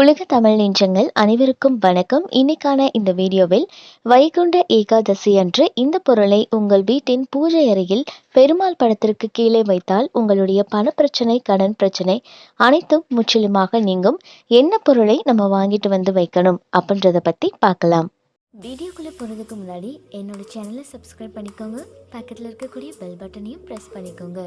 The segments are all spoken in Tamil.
உலக தமிழ் நெஞ்சங்கள் அனைவருக்கும் வணக்கம். இன்னைக்கான இந்த வீடியோவில் வைகுண்ட ஏகாதசி அன்று இந்த பொருளை உங்கள் வீட்டின் பூஜை அறையில் பெருமாள் படத்திற்கு கீழே வைத்தால் உங்களுடைய பணப்பிரச்சனை கடன் பிரச்சனை அனைத்தும் முற்றிலுமாக நீங்கும். என்ன பொருளை நம்ம வாங்கிட்டு வந்து வைக்கணும் அப்படின்றத பத்தி பார்க்கலாம். வீடியோக்குள்ளே போகிறதுக்கு முன்னாடி என்னோட சேனலை சப்ஸ்கிரைப் பண்ணிக்கோங்க. பக்கத்தில் இருக்கக்கூடிய பெல் பட்டனையும் ப்ரெஸ் பண்ணிக்கோங்க.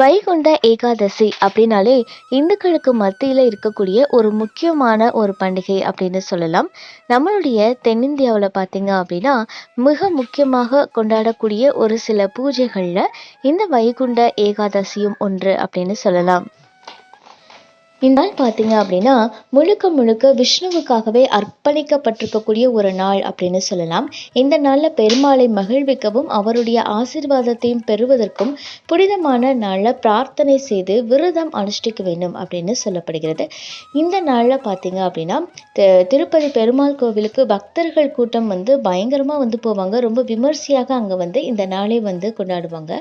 வைகுண்ட ஏகாதசி அப்படின்னாலே இந்துக்களுக்கு மத்தியில் இருக்கக்கூடிய ஒரு முக்கியமான ஒரு பண்டிகை அப்படின்னு சொல்லலாம். நம்மளுடைய தென்னிந்தியாவில் பார்த்தீங்க அப்படின்னா மிக முக்கியமாக கொண்டாடக்கூடிய ஒரு சில பூஜைகளில் இந்த வைகுண்ட ஏகாதசியும் ஒன்று அப்படின்னு சொல்லலாம். இந்த நாள் பார்த்தீங்க அப்படின்னா முழுக்க முழுக்க விஷ்ணுவுக்காகவே அர்ப்பணிக்கப்பட்டிருக்கக்கூடிய ஒரு நாள் அப்படின்னு சொல்லலாம். இந்த நாளில் பெருமாளை மகிழ்விக்கவும் அவருடைய ஆசீர்வாதத்தையும் பெறுவதற்கும் புனிதமான நாளில் பிரார்த்தனை செய்து விரதம் அனுஷ்டிக்க வேண்டும் அப்படின்னு சொல்லப்படுகிறது. இந்த நாளில் பார்த்தீங்க அப்படின்னா திருப்பதி பெருமாள் கோவிலுக்கு பக்தர்கள் கூட்டம் வந்து பயங்கரமாக வந்து போவாங்க. ரொம்ப விமர்சையாக அங்கே வந்து இந்த நாளை வந்து கொண்டாடுவாங்க.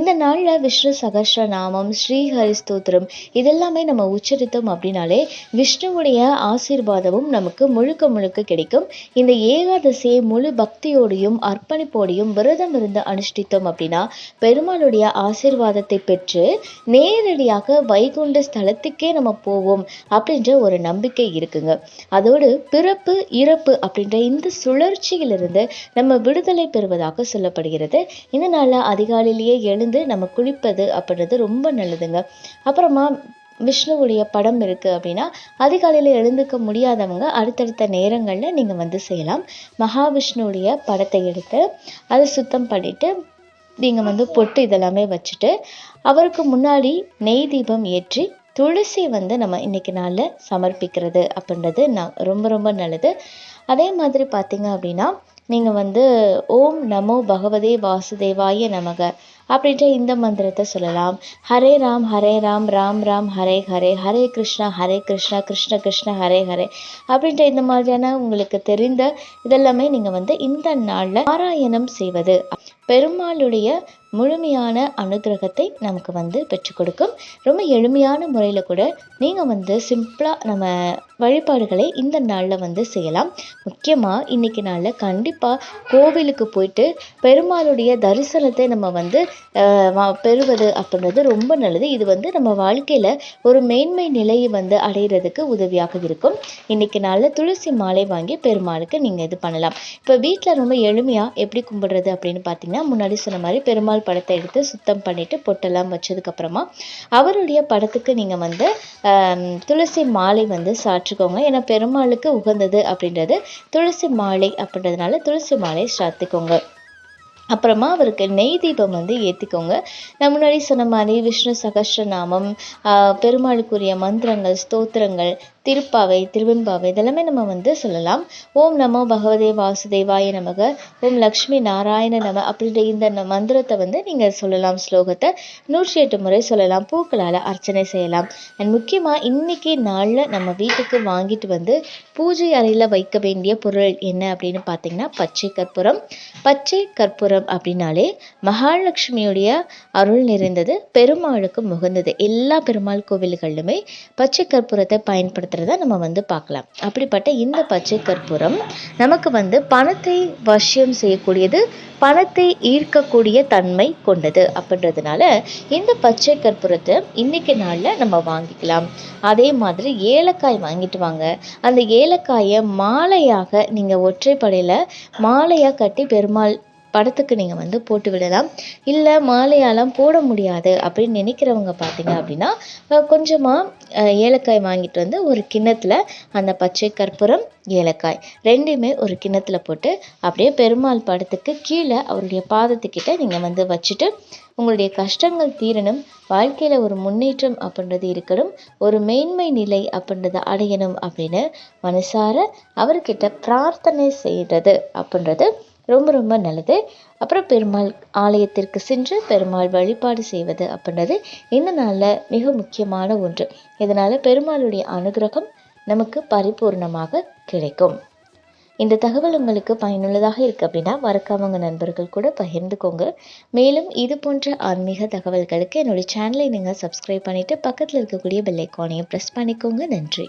இந்த நாளில் விஷ்ணு சகஸ்ர நாமம் ஸ்ரீஹரி ஸ்தோத்திரம் இதெல்லாமே நம்ம உச்ச உச்சரித்தோம் அப்படின்னாலே விஷ்ணுவுடைய ஆசீர்வாதமும் நமக்கு முழுக்க முழுக்க கிடைக்கும். இந்த ஏகாதசியை முழு பக்தியோடையும் அர்ப்பணிப்போடையும் விரதம் இருந்து அனுஷ்டித்தோம் அப்படின்னா பெருமாளுடைய ஆசீர்வாதத்தை பெற்று நேரடியாக வைகுண்ட ஸ்தலத்துக்கே நம்ம போவோம் அப்படின்ற ஒரு நம்பிக்கை இருக்குங்க. அதோடு பிறப்பு இறப்பு அப்படின்ற இந்த சுழற்சியிலிருந்து நம்ம விடுதலை பெறுவதாக சொல்லப்படுகிறது. இந்த நாளில் அதிகாலையிலேயே எழுந்து நம்ம குளிப்பது அப்படின்றது ரொம்ப நல்லதுங்க. அப்புறமா விஷ்ணுவுடைய படம் இருக்குது அப்படின்னா அதிகாலையில் எழுந்துக்க முடியாதவங்க அடுத்தடுத்த நேரங்களில் நீங்கள் வந்து செய்யலாம். மகாவிஷ்ணுவுடைய படத்தை எடுத்து அதை சுத்தம் பண்ணிட்டு நீங்கள் வந்து பொட்டு இதெல்லாமே வச்சுட்டு அவருக்கு முன்னாடி நெய் தீபம் ஏற்றி துளசி வந்து நம்ம இன்னைக்கு நாளில் சமர்ப்பிக்கிறது அப்படின்றது நான் ரொம்ப ரொம்ப நல்லது. அதே மாதிரி பார்த்தீங்க அப்படின்னா நீங்கள் வந்து ஓம் நமோ பகவதே வாசுதேவாய நமக அப்படின்ற இந்த மந்திரத்தை சொல்லலாம். ஹரே ராம் ஹரே ராம் ராம் ராம் ஹரே ஹரே ஹரே கிருஷ்ணா ஹரே கிருஷ்ணா கிருஷ்ண கிருஷ்ண ஹரே ஹரே அப்படின்ற இந்த மாதிரியான உங்களுக்கு தெரிந்த இதெல்லாமே நீங்கள் வந்து இந்த நாளில் பாராயணம் செய்வது. பெருமாளுடைய முழுமையான அனுகிரகத்தை நமக்கு வந்து பெற்றுக் கொடுக்கும். ரொம்ப எளிமையான முறையில் கூட நீங்கள் வந்து சிம்பிளாக நம்ம வழிபாடுகளை இந்த நாளில் வந்து செய்யலாம். முக்கியமாக இன்னைக்கு நாளில் கண்டிப்பாக கோவிலுக்கு போயிட்டு பெருமாளுடைய தரிசனத்தை நம்ம வந்து பெறுவது அப்படின்றது ரொம்ப நல்லது. இது வந்து நம்ம வாழ்க்கையில் ஒரு மேன்மை நிலையை வந்து அடையிறதுக்கு உதவியாக இருக்கும். இன்னைக்கு நாளில் துளசி மாலை வாங்கி பெருமாளுக்கு நீங்கள் இது பண்ணலாம். இப்போ வீட்டில் ரொம்ப எளிமையாக எப்படி கும்பிடுறது அப்படின்னு பார்த்தீங்கன்னா முன்னாடி சொன்ன மாதிரி பெருமாள் படத்தை எடுத்து சுத்தம் பண்ணிட்டு பொட்டெல்லாம் வச்சதுக்கப்புறமா அவருடைய படத்துக்கு நீங்கள் வந்து துளசி மாலை வந்து சாற்றுக்கோங்க. ஏன்னா பெருமாளுக்கு உகந்தது அப்படின்றது துளசி மாலை அப்படின்றதுனால துளசி மாலை சாத்துக்கோங்க. அப்புறமா அவருக்கு நெய் தீபம் வந்து ஏற்றிக்கோங்க நான் முன்னாடி சொன்ன மாதிரி விஷ்ணு சகஸ்ரநாமம் பெருமாளுக்குரிய மந்திரங்கள் ஸ்தோத்திரங்கள் திருப்பாவை திருவெம்பாவை இதெல்லாமே நம்ம வந்து சொல்லலாம். ஓம் நமோ பகவதே வாசுதேவாய நமக. ஓம் லக்ஷ்மி நாராயண நம அப்படின்ற இந்த மந்திரத்தை வந்து நீங்கள் சொல்லலாம் ஸ்லோகத்தை. நூற்றி எட்டு முறை சொல்லலாம் பூக்களால் அர்ச்சனை செய்யலாம். அண்ட் முக்கியமாக இன்னைக்கு நாளில் நம்ம வீட்டுக்கு வாங்கிட்டு வந்து பூஜை அறையில் வைக்க வேண்டிய பொருள் என்ன அப்படின்னு பார்த்தீங்கன்னா பச்சை கற்பூரம். பச்சை கற்பூரம் அப்படின்னாலே மகாலட்சுமியுடைய அருள் நிறைந்தது பெருமாளுக்கு முகந்தது. எல்லா பெருமாள் கோவில்களிலுமே பச்சை கற்பூரத்தை பயன்படுத்துறத நம்ம வந்து பார்க்கலாம். அப்படிப்பட்ட இந்த பச்சை கற்பூரம் நமக்கு வந்து பணத்தை வசியம் செய்யக்கூடியது பணத்தை ஈர்க்கக்கூடிய தன்மை கொண்டது அப்படின்றதுனால இந்த பச்சை கற்பூரத்தை இன்னைக்கு நாளில் நம்ம வாங்கிக்கலாம். அதே மாதிரி ஏலக்காய் வாங்கிட்டு வாங்க. அந்த ஏலக்காயை மாலையாக நீங்கள் ஒற்றைப்படையில் மாலையாக கட்டி பெருமாள் படத்துக்கு நீங்கள் வந்து போட்டு விடலாம். இல்லை மாலையாலாம் போட முடியாது அப்படின்னு நினைக்கிறவங்க பார்த்தீங்க அப்படின்னா கொஞ்சமாக ஏலக்காய் வாங்கிட்டு வந்து ஒரு கிண்ணத்தில் அந்த பச்சை கற்பூரம் ஏலக்காய் ரெண்டையுமே ஒரு கிண்ணத்தில் போட்டு அப்படியே பெருமாள் படத்துக்கு கீழே அவருடைய பாதத்துக்கிட்ட நீங்கள் வந்து வச்சுட்டு உங்களுடைய கஷ்டங்கள் தீரணும் வாழ்க்கையில் ஒரு முன்னேற்றம் அப்படின்றது இருக்கணும் ஒரு மேன்மை நிலை அப்படின்றத அடையணும் அப்படின்னு மனசார அவர்கிட்ட பிரார்த்தனை செய்கிறது அப்படின்றது ரொம்ப ரொம்ப நல்லது. அப்புறம் பெருமாள் ஆலயத்திற்கு சென்று பெருமாள் வழிபாடு செய்வது அப்படின்றது இந்த நாளில் மிக முக்கியமான ஒன்று. இதனால் பெருமாளுடைய அனுகிரகம் நமக்கு பரிபூர்ணமாக கிடைக்கும். இந்த தகவல் உங்களுக்கு பயனுள்ளதாக இருக்குது அப்படின்னா மறக்காம உங்கள் நண்பர்கள் கூட பகிர்ந்துக்கோங்க. மேலும் இது போன்ற ஆன்மீக தகவல்களுக்கு என்னுடைய சேனலை நீங்கள் சப்ஸ்கிரைப் பண்ணிவிட்டு பக்கத்தில் இருக்கக்கூடிய பெல்லைக்கானையும் ப்ரெஸ் பண்ணிக்கோங்க. நன்றி.